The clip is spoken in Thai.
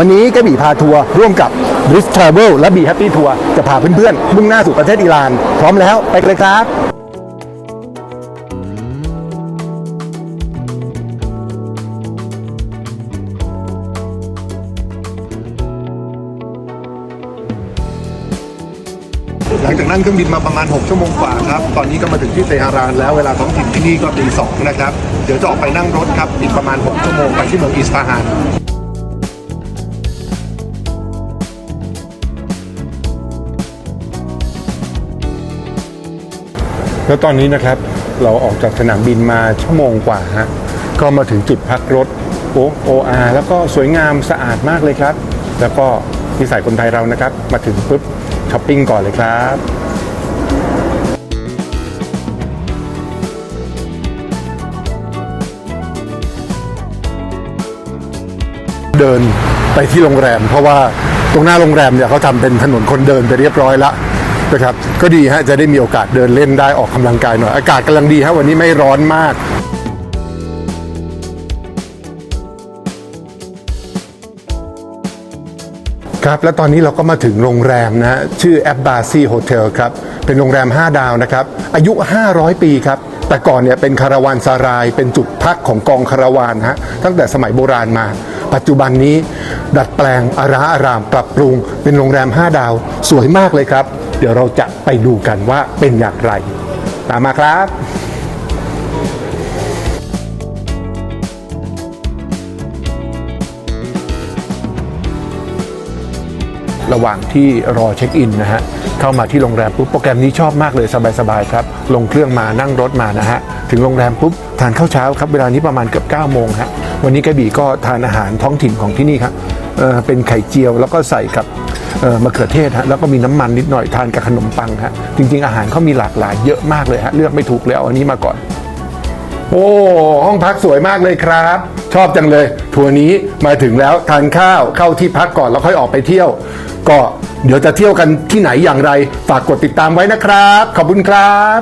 วันนี้กระบี่พาทัวร์ร่วมกับ b r i s Travel และ Be Happy Tour จะพาเพื่อนๆมุ่งหน้าสู่ประเทศอิหร่าน พร้อมแล้วไปเลยครับหลังจากนั่งเครื่องบินมาประมาณ 6 ชั่วโมงกว่าครับ ตอนนี้ก็มาถึงที่เตหะรานแล้วเวลาท้องถิ่นที่นี่ก็ตีสองนะครับ เดี๋ยวจะออกไปนั่งรถครับอีกประมาณ 6 ชั่วโมงไปที่เมืองอิสฟาฮาน แล้วตอนนี้นะครับเราออกจากสนามบินมาชั่วโมงกว่าฮะก็มาถึงจุดพักรถโอโออาแล้วก็สวยงามสะอาดมากเลยครับ แล้วก็นิสัยคนไทยเรานะครับ มาถึงปุ๊บช้อปปิ้งก่อนเลยครับเดินไปที่โรงแรม เพราะว่าตรงหน้าโรงแรมเนี่ยเขาทำเป็นถนนคนเดินไปเรียบร้อยล้ว นะครับก็ดีฮะจะได้มีโอกาสเดินเล่นได้ออกกำลังกายหน่อย อากาศกำลังดีฮะวันนี้ไม่ร้อนมากครับและตอนนี้เราก็มาถึงโรงแรมนะชื่อแอบบาซีโฮเทลครับ เป็นโรงแรม 5 ดาวนะครับ อายุ 500 ปีครับ แต่ก่อนเนี่ยเป็นคาราวานซาราย เป็นจุดพักของกองคาราวานฮะตั้งแต่สมัยโบราณมา ปัจจุบันนี้ ดัดแปลงอาราอารามปรับปรุง เป็นโรงแรม 5 ดาว สวยมากเลยครับ เดี๋ยวเราจะไปดูกันว่าเป็นอย่างไร ตามมาครับระหว่างที่รอเช็คอินนะฮะ เข้ามาที่โรงแรมปุ๊บโปรแกรมนี้ชอบมากเลยสบายๆครับ ลงเครื่องมานั่งรถมานะฮะ ถึงโรงแรมปุ๊บทานข้าวเช้าครับ เวลานี้ประมาณเกือบ9โมงฮะ วันนี้กระบี่ก็ทานอาหารท้องถิ่นของที่นี่ครับ เออเป็นไข่เจียว แล้วก็ใส่กับมะเขือเทศฮะแล้วก็มีน้ำมันนิดหน่อยทานกับขนมปังฮะจริง ๆ อาหารเขามีหลากหลายเยอะมากเลยฮะเลือกไม่ถูกเลยเอาอันนี้มาก่อน โอ้ห้องพักสวยมากเลยครับ ชอบจังเลยทัวร์นี้มาถึงแล้วทานข้าวเข้าที่พักก่อนแล้วค่อยออกไปเที่ยว ก็เดี๋ยวจะเที่ยวกันที่ไหนอย่างไร ฝากกดติดตามไว้นะครับ ขอบคุณครับ